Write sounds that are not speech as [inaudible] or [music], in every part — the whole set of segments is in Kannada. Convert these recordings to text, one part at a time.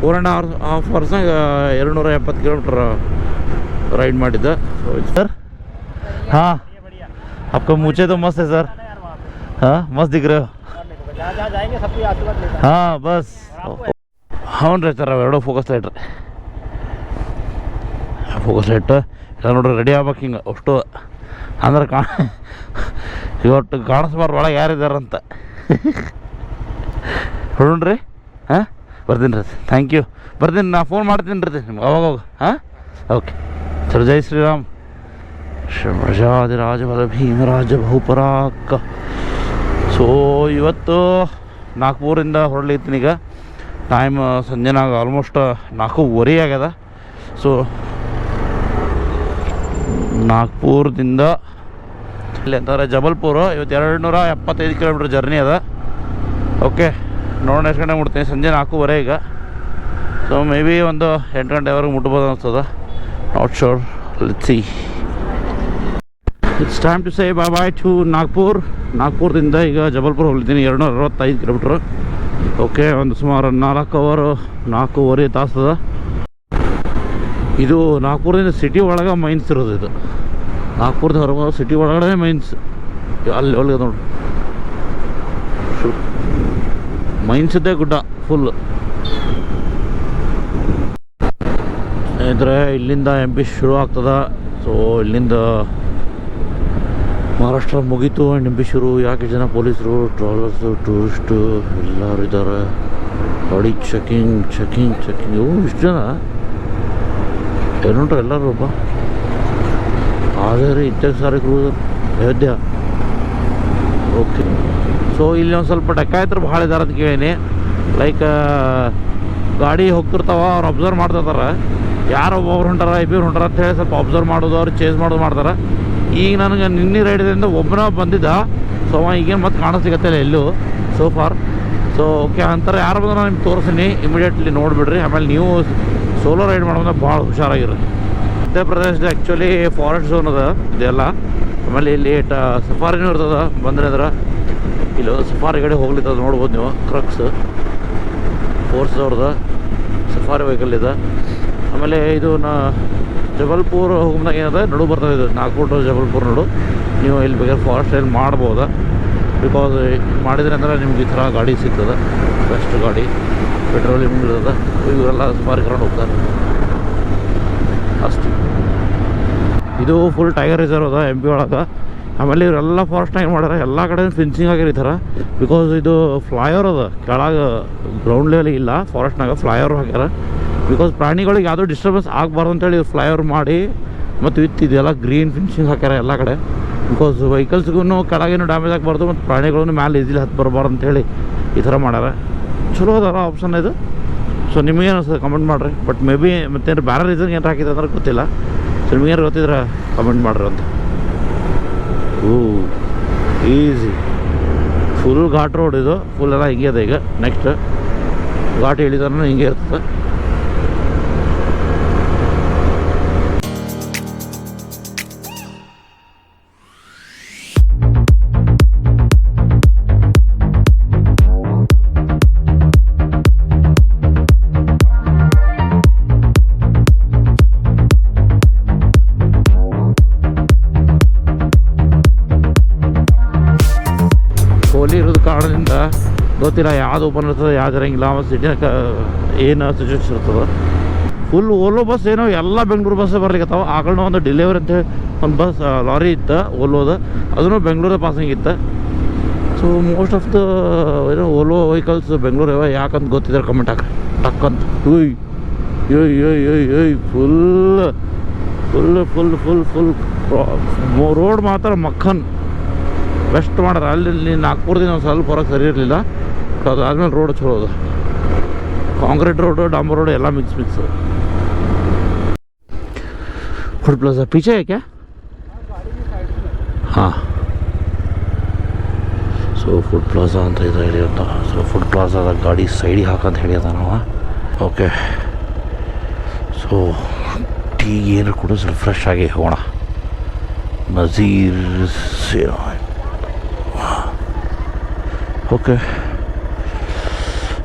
ಫೋರ್ ಆ್ಯಂಡ್ ಅವರ್ ಹಾಫ್ ಅವರ್ಸ್ನಾಗ ಎರಡು ನೂರ ಎಪ್ಪತ್ತು ಕಿಲೋಮೀಟ್ರ್ ರೈಡ್ ಮಾಡಿದ್ದೆ ಸರ್ ಹಾಂ आपका मुझे तो मस्त है सर हाँ मस्त दिख रहे हो जहाँ जहाँ जाएंगे सबको आशीर्वाद मिलता ಹಾಂ ಬಸ್ ಹ್ಞೂ ರೀ ಸರ್ ಅವೆರಡು ಫೋಕಸ್ ಲೈಟ್ ರೀ ಫೋಕಸ್ ಲೈಟ್ ಎಲ್ಲ ನೋಡ್ರಿ ರೆಡಿ ಆಗ್ಬೇಕು ಹಿಂಗೆ ಅಷ್ಟು ಅಂದ್ರೆ ಕಾ ಇವತ್ತು ಕಾಣಿಸ್ಬಾರ್ದು ಒಳಗೆ ಯಾರಿದಾರಂತ ಹೊರಡ್ರಿ [laughs] ಹಾಂ ಬರ್ತೀನಿ ರೀ ಥ್ಯಾಂಕ್ ಯು ಬರ್ತೀನಿ, ನಾ ಫೋನ್ ಮಾಡ್ತೀನಿ ರೀ ನಿಮ್ಗೆ ಅವಾಗ ಹಾಂ? ಓಕೆ ಸರ್, ಜೈ ಶ್ರೀರಾಮ್. ಶ್ರೀರಾಜರಾಜ ಭೀಮರಾಜ ಬಹುಪರಾಕ ಸೊ ಇವತ್ತು ನಾಗ್ಪುರಿಂದ ಹೊರಳಿತೀನಿ ಈಗ. ಟೈಮ್ ಸಂಜೆನಾಗ ಆಲ್ಮೋಸ್ಟ್ ನಾಲ್ಕೂವರೆ ಆಗ್ಯದ. ಸೊ ನಾಗ್ಪುರದಿಂದ ಇಲ್ಲಿ ಅಂತಾರೆ ಜಬಲ್ಪುರ. ಇವತ್ತು ಎರಡು ನೂರ ಎಪ್ಪತ್ತೈದು ಕಿಲೋಮೀಟ್ರ್ ಜರ್ನಿ ಅದ. ಓಕೆ ನೋಡೋಣ ಎಷ್ಟು ಗಂಟೆ ಮುಟ್ತೀನಿ. ಸಂಜೆ ನಾಲ್ಕೂವರೆ ಈಗ. ಸೊ ಮೇ ಬಿ ಒಂದು ಎಂಟು ಗಂಟೆವರೆಗೆ ಮುಟ್ಬೋದು ಅನ್ಸ್ತದ. Not sure see it's time to say bye bye to Nagpur ನಾಗ್ಪುರದಿಂದ ಈಗ ಜಬಲ್ಪುರ ಹೋಗ್ಲಿದ್ದೀನಿ. ಎರಡುನೂರ ಅರವತ್ತೈದು ಕಿಲೋಮೀಟ್ರ್. ಓಕೆ ಒಂದು ಸುಮಾರು ನಾಲ್ಕು ಅವರು, ನಾಲ್ಕೂವರೆ ತಾಸದ ಇದು ನಾಗ್ಪುರದಿಂದ ಸಿಟಿ ಒಳಗೆ ಮೈನ್ಸ್ ಇರೋದು ಇದು. ನಾಗ್ಪುರದ ಹೊರಗೆ ಸಿಟಿ ಒಳಗಡೆ ಮೈನ್ಸ್ ಅಲ್ಲಿ, ಒಳಗೆ ನೋಡಿ. ಮೈನ್ಸ್ ಇದ್ದೇ ಗುಡ್ಡ ಫುಲ್ ಸ್ನೇಹಿತರೆ ಇಲ್ಲಿಂದ ಎಂ ಪಿ ಶುರು ಆಗ್ತದ ಸೊ ಇಲ್ಲಿಂದ ಮಹಾರಾಷ್ಟ್ರ ಮುಗೀತು ಆ್ಯಂಡ್ ಎಂ ಪಿ ಶುರು ಯಾಕೆ ಜನ ಪೊಲೀಸರು ಟ್ರಾವೆಲರ್ಸು ಟೂರಿಸ್ಟು ಎಲ್ಲರೂ ಇದ್ದಾರೆ ಗಾಡಿ ಚೆಕಿಂಗ್ ಚೆಕಿಂಗ್ ಚೆಕಿಂಗ್ ಇವು ಇಷ್ಟು ಜನ ಏನಂಟ್ರೆ ಎಲ್ಲರೂ ಒಬ್ಬ ಆದರೆ ಇದ್ದಾಗ ಸಾರಿ ಕ್ರೂಸರ್ ಓಕೆ ಸೊ ಇಲ್ಲಿ ಒಂದು ಸ್ವಲ್ಪ ಡಕಾಯತರು ಭಾಳ ಇದಾರೆ ಅಂತ ಕೇಳೀನಿ. ಲೈಕ್ ಗಾಡಿ ಹೋಗ್ತಿರ್ತಾವ, ಅವ್ರು ಅಬ್ಸರ್ವ್ ಮಾಡ್ತಿರ್ತಾರೆ. ಯಾರು ಒಬ್ಬೊಬ್ರು ಹೊಂಟಾರ ಇಬ್ಬರು ಹೊಂಟಾರ ಅಂತ ಹೇಳಿ ಸ್ವಲ್ಪ ಅಬ್ಸರ್ವ್ ಮಾಡೋದು, ಅವ್ರು ಚೇಂಜ್ ಮಾಡೋದು ಮಾಡ್ತಾರೆ. ಈಗ ನನಗೆ ನಿನ್ನೆ ರೈಡ್ದಿಂದ ಒಬ್ಬನ ಬಂದಿದ್ದ. ಸೊ ಅವ ಈಗೇನು ಮತ್ತೆ ಕಾಣಿಸ್ಲಿಕ್ಕತ್ತಿಲ್ಲ ಎಲ್ಲೂ ಸೋ ಫಾರ್ ಸೊ ಓಕೆ ಅಂತಾರೆ, ಯಾರು ಬಂದ್ರೆ ನಾನು ನಿಮ್ಗೆ ತೋರಿಸ್ತೀನಿ. ಇಮಿಡಿಯೇಟ್ಲಿ ನೋಡಿಬಿಡ್ರಿ. ಆಮೇಲೆ ನೀವು ಸೋಲೋ ರೈಡ್ ಮಾಡೋದ್ರೆ ಭಾಳ ಹುಷಾರಾಗಿರಿ ಮಧ್ಯಪ್ರದೇಶದ ಆ್ಯಕ್ಚುಲಿ ಫಾರೆಸ್ಟ್ ಝೋನ್ ಅದ, ಇದೆಲ್ಲ. ಆಮೇಲೆ ಇಲ್ಲಿ ಟ ಸಫಾರಿನೂ ಇರ್ತದ ಬಂದ್ರೆ ಅಂದ್ರೆ. ಇಲ್ಲಿ ಸಫಾರಿ ಕಡೆ ಹೋಗ್ಲಿತ್ತದ ನೋಡ್ಬೋದು ನೀವು ಕ್ರಕ್ಸ್ ಫೋರ್ಸ್ ಅವ್ರದ್ದು, ಸಫಾರಿ ವೆಹಿಕಲ್ ಇದೆ. ಆಮೇಲೆ ಇದು ನಾ ಜಬಲ್ಪುರ್ ಹೋಗ್ದಾಗ ಏನದ, ನಡು ಬರ್ತದೆ ಇದು, ನಾಗ್ಪುರ್ ಟು ಜಬಲ್ಪುರ್ ನಡು. ನೀವು ಇಲ್ಲಿ ಬೇಕಾದ್ರೆ ಫಾರೆಸ್ಟ್ ಅಲ್ಲಿ ಮಾಡ್ಬೋದು. ಬಿಕಾಸ್ ಮಾಡಿದ್ರೆ ಅಂದ್ರೆ ನಿಮ್ಗೆ ಈ ಥರ ಗಾಡಿ ಸಿಗ್ತದೆ. ಬೆಸ್ಟ್ ಗಾಡಿ ಪೆಟ್ರೋಲಿಯಂ ಇರ್ತದೆ ಇವರೆಲ್ಲ ಸಫಾರಿ ಕರ್ಕೊಂಡು ಹೋಗ್ತಾರೆ. ಅಷ್ಟು. ಇದು ಫುಲ್ ಟೈಗರ್ ರಿಸರ್ವ್ ಅದ ಎಂ ಪಿ ಒಳಗೆ. ಆಮೇಲೆ ಇವರೆಲ್ಲ ಫಾರೆಸ್ಟ್ ಏನು ಮಾಡ್ಯಾರ, ಎಲ್ಲ ಕಡೆ ಫಿನ್ಸಿಂಗ್ ಆಗ್ಯಾರ ಈ ಥರ ಬಿಕಾಸ್ ಇದು ಫ್ಲೈಓವರ್ ಅದ, ಕೆಳಗೆ ಗ್ರೌಂಡ್ ಲೆವೆಲ್ ಇಲ್ಲ ಫಾರೆಸ್ಟ್ನಾಗ ಫ್ಲೈಓವರ್ ಹಾಕ್ಯಾರ ಬಿಕಾಸ್ ಪ್ರಾಣಿಗಳಿಗೆ ಯಾವುದೋ ಡಿಸ್ಟರ್ಬೆನ್ಸ್ ಆಗಬಾರ್ದು ಅಂತೇಳಿ ಇವ್ರು ಫ್ಲೈಓವರ್ ಮಾಡಿ, ಮತ್ತು ವಿತ್ ಇದೆಲ್ಲ ಗ್ರೀನ್ ಫಿನ್ಸಿಂಗ್ ಹಾಕ್ಯಾರ ಎಲ್ಲ ಕಡೆ. ಬಿಕಾಸ್ ವೆಹಿಕಲ್ಸ್ಗೂ ಕೆಳಗೇನು ಡ್ಯಾಮೇಜ್ ಆಗಬಾರ್ದು, ಮತ್ತು ಪ್ರಾಣಿಗಳನ್ನು ಮ್ಯಾಲೆ ಈಸಿಲಿ ಹತ್ತು ಬರಬಾರ್ದು ಅಂತೇಳಿ ಈ ಥರ ಮಾಡ್ಯಾರ. ಚಲೋ ಅದಾರ ಆಪ್ಷನ್ ಇದು. ಸೊ ನಿಮಗೇನು ಅನಿಸ್ತದೆ ಕಮೆಂಟ್ ಮಾಡಿರಿ. ಬಟ್ ಮೇ ಬಿ ಮತ್ತೇನು ಬೇರೆ ರೀಸನ್ಗೆ ಏನು ಹಾಕಿದ್ರೆ ಅಂದ್ರೆ ಗೊತ್ತಿಲ್ಲ. ಸೊ ನಿಮಗೇನು ಗೊತ್ತಿದ್ರ ಕಮೆಂಟ್ ಮಾಡ್ರಿ ಅಂತ. ಹೂ ಈಸಿ ಫುಲ್ ಘಾಟ್ ರೋಡ್ ಇದು. ಫುಲ್ ಎಲ್ಲ ಹಿಂಗೆ ಅದ ಈಗ. ನೆಕ್ಸ್ಟ್ ಘಾಟ್ ಇಳಿದಾನು ಹಿಂಗೆ ಇರ್ತದೆ. ಗೊತ್ತಿಲ್ಲ, ಯಾವ್ದು ಓಪನ್ ಇರ್ತದೆ, ಯಾವ್ದು ಇರಂಗಿಲ್ಲ. ಮತ್ತು ಸಿಟಿನ ಏನು ಸಿಚುವೇಶನ್ ಇರ್ತದೆ. ಫುಲ್ ಓಲೋ ಬಸ್ ಏನೋ, ಎಲ್ಲ ಬೆಂಗಳೂರು ಬಸ್ ಬರ್ಲಿಕ್ಕತ್ತಾವ ಕಡೆ ಒಂದು ಡೆಲಿವರಿ ಅಂತ ಹೇಳಿ ಒಂದು ಬಸ್ ಲಾರಿ ಇತ್ತು ಓಲೋದ ಅದನ್ನು ಬೆಂಗಳೂರು ಪಾಸಿಂಗ್ ಇತ್ತು. ಸೊ ಮೋಸ್ಟ್ ಆಫ್ ದ ಏನೋ ಓಲೋ ವೆಹಿಕಲ್ಸ್ ಬೆಂಗಳೂರು ಇವೆ. ಯಾಕಂತ ಗೊತ್ತಿದ್ದಾರೆ ಕಮೆಂಟ್ ಹಾಕಿ ಟಕ್ಕಂತ. ಉಯ್ ಏಯ್ ಏಯ್ ಏಯ್ ಏಯ್ full full full full full road ಮಾತ್ರ ಮಕ್ಕನ್. ವೆಸ್ಟ್ ಮಾಡ್ರೆ. ಅಲ್ಲಿ ನಾಗ್ಪುರದಿಂದ ಒಂದು ಸ್ವಲ್ಪ ಹೊರಗೆ ಸರಿ ಇರಲಿಲ್ಲ. ಅದಾದ್ಮೇಲೆ ರೋಡ್ ಚಲೋ ಅದು. ಕಾಂಕ್ರೀಟ್ ರೋಡು ಡಾಂಬರ್ ರೋಡು ಎಲ್ಲ ಮಿಕ್ಸ್ ಮಿಕ್ಸ್ ಫುಡ್ ಪ್ಲಸ್ ಪೀಚೆ ಯಾಕೆ? ಹಾಂ. ಸೊ ಫುಡ್ ಪ್ಲಾಜಾ ಅಂತ ಇದ್ರೆ ಅಂತ. ಸೊ ಫುಡ್ ಪ್ಲಾಜಾದ ಗಾಡಿ ಸೈಡಿಗೆ ಹಾಕಂತ ಹೇಳಿದ ನಾವು ಓಕೆ ಸೊ ಟೀ ಏನು ಕೂಡ ಸ್ವಲ್ಪ ಫ್ರೆಶ್ ಆಗಿ ಹೋಗೋಣ. Nazeer ಸೇನೋ. Okay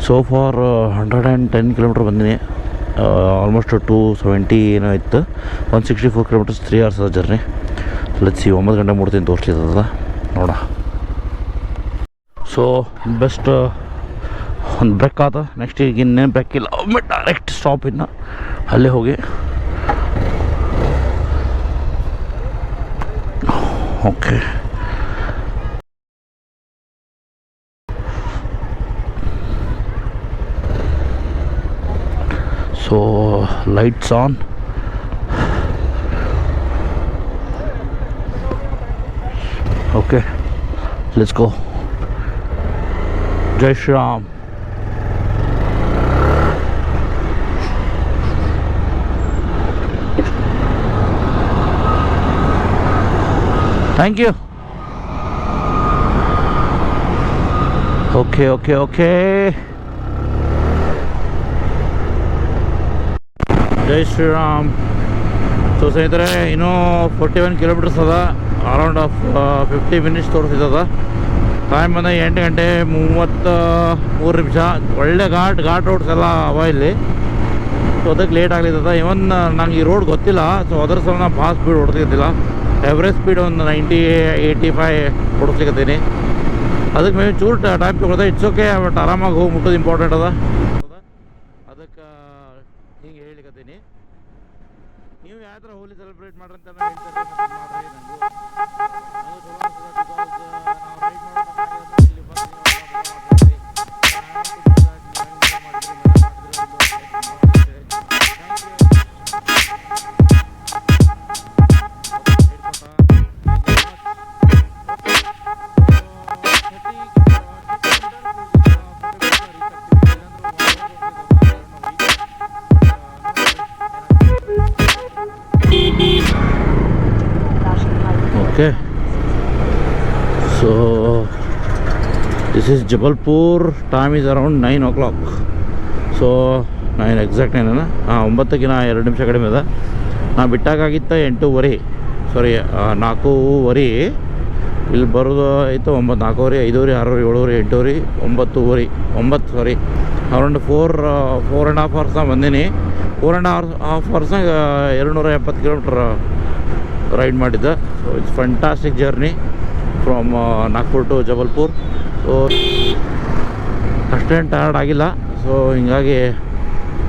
so four hundred and ten kilometre ಬಂದಿನಿ. ಆಲ್ಮೋಸ್ಟ್ ಟು ಸೆವೆಂಟಿ ಏನೋ ಇತ್ತು. One sixty four kilometres three hours ಅದ ಜರ್ನಿ ಲಚ್ಚಿ ಒಂಬತ್ತು ಗಂಟೆ ಮೂಡ್ತೀನಿ ತೋರಿಸ್ಲಿದ್ದದ ನೋಡ ಸೊ ಬೆಸ್ಟ್ ಒಂದು ಬ್ರೇಕ್ ಆತ ನೆಕ್ಸ್ಟ್ ಈಗ ಇನ್ನೇನು ಬ್ರೇಕ್ ಇಲ್ಲ. ಒಮ್ಮೆ ಡೈರೆಕ್ಟ್ ಸ್ಟಾಪ್ ಇನ್ನು. ಅಲ್ಲೇ ಹೋಗಿ. Okay so lights on okay let's go Jai Shriram thank you okay okay ಜೈ ಶ್ರೀರಾಮ್ ಸೊ ಸ್ನೇಹಿತರೆ, ಇನ್ನೂ ಫೋರ್ಟಿ ಒನ್ ಕಿಲೋಮೀಟರ್ಸ್ ಅದ ಅರೌಂಡ್ ಆಫ್ ಫಿಫ್ಟಿ ಮಿನಿಟ್ಸ್ ತೋರಿಸಿದದ. ಟೈಮ್ ಬಂದ ಎಂಟು ಗಂಟೆ ಮೂವತ್ತ, ಮೂರು ನಿಮಿಷ. ಒಳ್ಳೆ ಘಾಟ್ ಘಾಟ್ ರೋಡ್ಸ್ ಎಲ್ಲ ಅವ ಇಲ್ಲಿ. ಸೊ ಅದಕ್ಕೆ ಲೇಟ್ ಆಗ್ಲಿದ್ದದ ಇವನ್ ನಂಗೆ ಈ ರೋಡ್ ಗೊತ್ತಿಲ್ಲ. ಸೊ ಅದರ ಸಲ ನಾನು ಫಾಸ್ಟ್ ಸ್ಪೀಡ್ ಹೊಡ್ತಿದ್ದಿಲ್ಲ ಎವ್ರೇಜ್ ಸ್ಪೀಡ್ ಒಂದು ನೈಂಟಿ ಏಯ್ಟಿ ಫೈ ಹೊಡಿಸ್ಲಿಕ್ಕತ್ತೀನಿ ಅದಕ್ಕೆ ಮೇವು ಚೂರು ಟೈಮ್ ತೊಗೊಳ್ದೆ. ಇಟ್ಸ್ ಓಕೆ ಬಟ್ ಆರಾಮಾಗಿ ಹೋಗಿ ಮುಟ್ಟೋದು ಇಂಪಾರ್ಟೆಂಟ್ ಅದ ಅದಕ್ಕೆ ಹಿಂಗೆ ಹೇಳಿಕತ್ತೀನಿ ಥರ ಹೋಲಿ ಸೆಲೆಬ್ರೇಟ್ ಮಾಡ್ರಿ this time. Time is around 9 o'clock. So nine exact Naina ಹಾಂ, ಒಂಬತ್ತಕ್ಕಿನ ಎರಡು ನಿಮಿಷ ಕಡಿಮೆ ಅದ. ನಾ ಬಿಟ್ಟಾಗಿತ್ತ ಎಂಟೂವರೆ. ಸಾರಿ ನಾಲ್ಕೂವರೆ. ಇಲ್ಲಿ ಬರೋದು ಆಯಿತು ಒಂಬತ್ತು, ನಾಲ್ಕೂವರೆ, ಐದೂವರೆ, ಆರೂವರೆ, ಏಳುವರೆ, ಎಂಟೂವರೆ, ಒಂಬತ್ತೂವರೆ, ಒಂಬತ್ತು ಸಾರಿ around four four and half ಅವರ್ಸ್ನಾಗ ಬಂದೀನಿ. ಫೋರ್ ಆ್ಯಂಡ್ ಹಾಫ್ ಹಾಫ್ ಅವರ್ಸ್ನಾಗ ಎರಡು ನೂರ ಎಪ್ಪತ್ತು ಕಿಲೋಮೀಟ್ರ್ ರೈಡ್ ಮಾಡಿದ್ದೆ. So it's fantastic journey from Nagpur to Jabalpur. So ಅಷ್ಟೇನು ಟಯರ್ಡ್ ಆಗಿಲ್ಲ. ಸೊ ಹೀಗಾಗಿ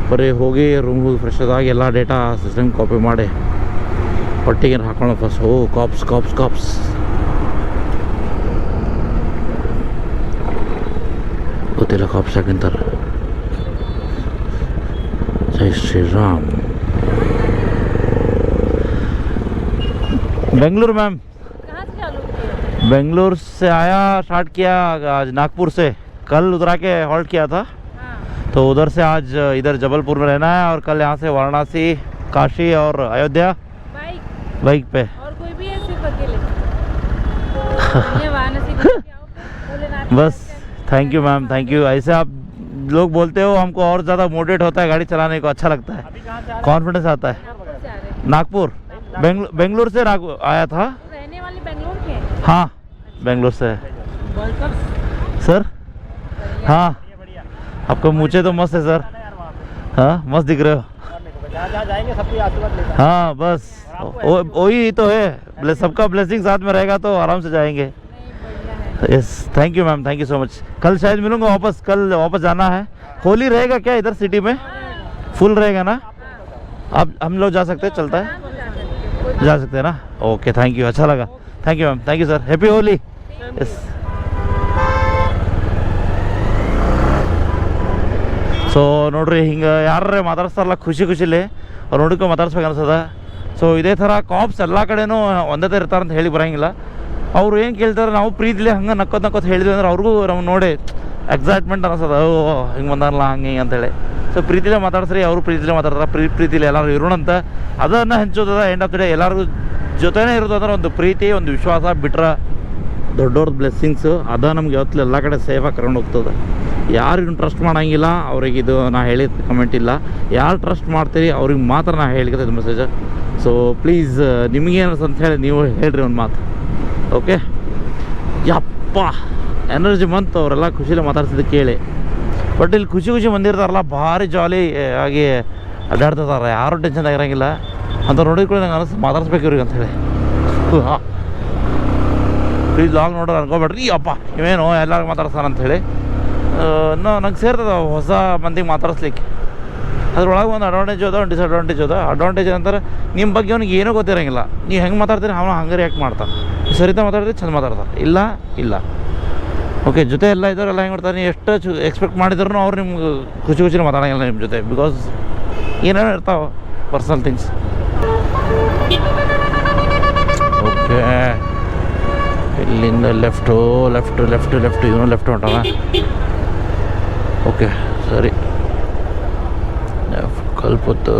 ಬರೀ ಹೋಗಿ ರೂಮ್ ಹೋಗಿ ಫ್ರೆಶ್ ಆಗಿ ಎಲ್ಲ ಡೇಟಾ ಸಿಸ್ಟಮ್ ಕಾಪಿ ಮಾಡಿ ಹೊಟ್ಟಿಗೆ ಹಾಕೊಳ್ಳೋ ಫಸ್ಟ್ ಓ ಕಾಪ್ಸ್ ಕಾಪ್ಸ್ ಕಾಪ್ಸ್ ಗೊತ್ತಿಲ್ಲ ಕಾಪ್ಸ್ ಹಾಕಿಂತಾರೆ ಜೈ ಶ್ರೀರಾಮ್. ಬೆಂಗಳೂರು ಮ್ಯಾಮ್ बेंगलुरु से आया स्टार्ट किया आज नागपुर से। कल उधर आके हॉल्ट किया था। हाँ। तो उधर से आज इधर जबलपुर में रहना है और कल यहाँ से वाराणसी काशी और अयोध्या। बाइक। बाइक पे। और कोई भी है सिर्फ़ अकेले? के के बस। Thank you ma'am thank you ऐसे आप लोग बोलते हो हमको और ज़्यादा मोटिवेट होता है गाड़ी चलाने को अच्छा लगता है। कॉन्फिडेंस आता है। नागपुर से आ रहे हैं। नागपुर। बेंगलुरु से नागपुर आया था। तो रहने वाले बेंगलोर के हाँ। बेंगलुरु से सर? हाँ। आपको? मुझे तो मस्त है सर। हाँ मस्त दिख रहे हो। है बस। वही तो है। सबका ब्लेसिंग साथ में रहेगा तो आराम से जाएँगे। Yes thank you ma'am thank you so much कल शायद मिलूँगा वापस कल वापस जाना है। होली रहेगा क्या इधर सिटी में? फुल रहेगा ना? अब हम लोग जा सकते हैं चलता है? हैं, जा सकते हैं ना? ओके थैंक यू अच्छा लगा। Thank you ma'am thank you sir happy Holi yes so ನೋಡ್ರಿ ಹಿಂಗೆ ಯಾರೇ ಮಾತಾಡ್ಸ್ತಾರಲ್ಲ ಖುಷಿ ಖುಷಿಲಿ ಅವ್ರು ನೋಡಿಕೊ ಮಾತಾಡ್ಸ್ಬೇಕು ಅನ್ಸದ. ಸೊ ಇದೇ ಥರ ಕಾಪ್ಸ್ ಎಲ್ಲ ಕಡೆನೂ ಒಂದೇ ಇರ್ತಾರೆ ಅಂತ ಹೇಳಿ ಬರೋಂಗಿಲ್ಲ. ಅವ್ರು ಏನು ಕೇಳ್ತಾರೆ ನಾವು ಪ್ರೀತಿಲಿ ಹಂಗೆ ನಕ್ಕೋತ್ ನಕ್ಕೋತ್ ಹೇಳಿದ್ವಿ ಅಂದ್ರೆ ಅವ್ರಿಗೂ ನಾವು ನೋಡಿ ಎಕ್ಸೈಟ್ಮೆಂಟ್ ಅನ್ನಿಸ್ತದ ಓ ಹಿಂಗೆ ಬಂದಾರಲ್ಲ ಹಂಗೆ ಹಿಂಗೆ ಅಂತೇಳಿ ಸೊ ಪ್ರೀತಿಲೇ ಮಾತಾಡ್ಸ್ರಿ ಅವರು ಪ್ರೀತಿಲೇ ಮಾತಾಡ್ತಾರೆ. ಪ್ರೀ ಪ್ರೀತಿಲಿ ಎಲ್ಲರೂ ಇರೋಣ ಅಂತ ಅದನ್ನು ಹಂಚೋದದ ಎಂಡ್ ಆಫ್ ದ ಡೇ ಎಲ್ಲರಿಗೂ ಜೊತೆನೇ ಅಂದ್ರೆ ಒಂದು ಪ್ರೀತಿ, ಒಂದು ವಿಶ್ವಾಸ ಬಿಟ್ರೆ ದೊಡ್ಡವ್ರದ್ದು ಬ್ಲೆಸ್ಸಿಂಗ್ಸು ಅದ ನಮ್ಗೆ ಯಾವತ್ತೂ ಎಲ್ಲ ಕಡೆ ಸೇಫಾಗಿ ಕರ್ಕೊಂಡು ಹೋಗ್ತದೆ. ಯಾರಿಗೂ ಟ್ರಸ್ಟ್ ಮಾಡೋಂಗಿಲ್ಲ, ಅವ್ರಿಗೆ ಇದು ನಾ ಹೇಳಿದ ಕಮೆಂಟ್ ಇಲ್ಲ. ಯಾರು ಟ್ರಸ್ಟ್ ಮಾಡ್ತೀರಿ, ಅವ್ರಿಗೆ ಮಾತ್ರ ನಾ ಹೇಳಿಕತ್ತಿದ್ದು ಮೆಸೇಜ್ ಸೊ ಪ್ಲೀಸ್ ನಿಮಗೇನು ಅಂತ ಹೇಳಿ ನೀವು ಹೇಳ್ರಿ ಒಂದು ಮಾತು. ಓಕೆ ಯಪ್ಪ ಎನರ್ಜಿ ಬಂತು, ಅವರೆಲ್ಲ ಖುಷಿಲಿ ಮಾತಾಡ್ಸಿದ್ದು ಕೇಳಿ. ಬಟ್ ಇಲ್ಲಿ ಖುಷಿ ಖುಷಿ ಬಂದಿರ್ತಾರಲ್ಲ ಭಾರಿ ಜಾಲಿ ಆಗಿ ಅಡ್ಡಾಡ್ತಿರ್ತಾರೆ ಯಾರು ಟೆನ್ಷನ್ ಆಗಿರಂಗಿಲ್ಲ ಅಂತ ನೋಡಿದ ಕೂಡ ನಂಗೆ ಅನಿಸ್ ಮಾತಾಡಿಸ್ಬೇಕು ಇವ್ರಿಗೆ ಅಂತೇಳಿ ಪ್ಲೀಸ್ ಲಾಂಗ್ ನೋಡೋರು ಅನ್ಕೋಬೇಡ್ರಿ ಅಪ್ಪ, ಇವೇನು, ಎಲ್ಲರಿಗೂ ಅಂತ ಅಂಥೇಳಿ ನಾ, ನಂಗೆ ಸೇರ್ತದ ಹೊಸ ಮಂದಿಗೆ ಮಾತಾಡಿಸ್ಲಿಕ್ಕೆ. ಅದ್ರೊಳಗೆ ಒಂದು ಅಡ್ವಾಂಟೇಜ್ ಅದ, ಒಂದು ಡಿಸ್ಅಡ್ವಾಂಟೇಜ್ ಅದ. ಅಡ್ವಾಂಟೇಜ್ ಅಂತಾರೆ ನಿಮ್ಮ ಬಗ್ಗೆ ಅವ್ನಿಗೆ ಏನೂ ಗೊತ್ತಿರಂಗಿಲ್ಲ. ನೀವು ಹೆಂಗೆ ಮಾತಾಡ್ತೀರಿ, ಅವನು ಹಂಗೆ ರಿಯಾಕ್ಟ್ ಮಾಡ್ತಾನೆ. ಸರಿತಾ ಮಾತಾಡಿದ್ರೆ ಚಂದ ಮಾತಾಡ್ತಾರೆ ಇಲ್ಲ ಇಲ್ಲ. ಓಕೆ ಜೊತೆ ಎಲ್ಲ ಇದ್ದವರೆಲ್ಲ ಹೆಂಗೆ ಮಾಡ್ತಾರೆ ನೀವು ಎಷ್ಟು ಚು ಎಕ್ಸ್ಪೆಕ್ಟ್ ಮಾಡಿದ್ರು ಅವ್ರು ನಿಮ್ಗೆ ಖುಷಿ ಖುಷಿನ ಮಾತಾಡೋಂಗಿಲ್ಲ ನಿಮ್ಮ ಜೊತೆ. ಬಿಕಾಸ್ ಏನೇನೋ ಇರ್ತಾವೆ personal things left left left left you know left okay sorry road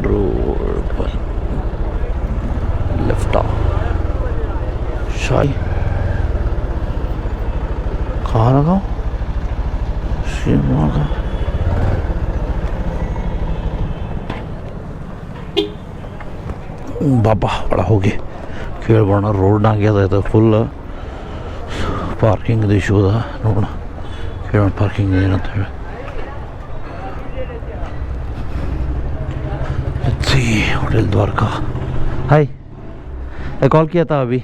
बाबा, बड़ा हो गया। खेल बना रोड ना गया था फुल ಪಾರ್ಕಿಂಗ್ ಇಶ್ಯೂ ಅದ ನೋಡೋಣ ಕೇಳೋಣ ಪಾರ್ಕಿಂಗ್ ಏನಂತ ಹೇಳಿ ಸಿ होटल द्वारका हाय मैं कॉल किया था अभी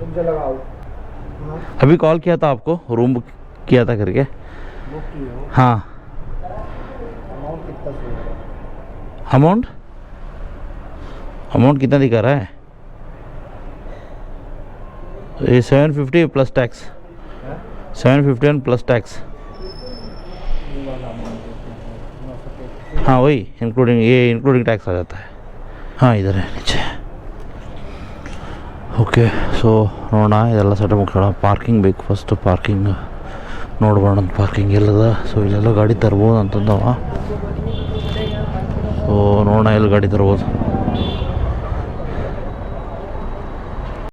मुझे लगाओ हाँ अभी कॉल किया था आपको रूम बुक किया था करके बुक की हो हाँ अमाउंट कितना चाहिए अमाउंट अमाउंट कितना दिखा रहा है ಈ seven fifty plus tax seven fifty one plus tax ಹಾಂ ಒಯ್ ಇನ್ಕ್ಲೂಡಿಂಗ್ ಏ ಇನ್ಕ್ಲೂಡಿಂಗ್ ಟ್ಯಾಕ್ಸ್ ಆಗುತ್ತೆ. ಹಾಂ ಇದ್ದಾರೆ ನಿಜ. ಓಕೆ ಸೊ ನೋಡೋಣ, ಇದೆಲ್ಲ ಸೆಟ್ ಮುಗ್ಸೋಣ. ಪಾರ್ಕಿಂಗ್ ಬೇಕು ಫಸ್ಟು ಪಾರ್ಕಿಂಗ್ ನೋಡ್ಬೋಣ ಪಾರ್ಕಿಂಗ್ ಎಲ್ಲದ. ಸೊ ಇಲ್ಲೆಲ್ಲ ಗಾಡಿ ತರ್ಬೋದು ಅಂತಂದವ. ಸೊ ನೋಡೋಣ ಎಲ್ಲಿ ಗಾಡಿ ತರ್ಬೋದು.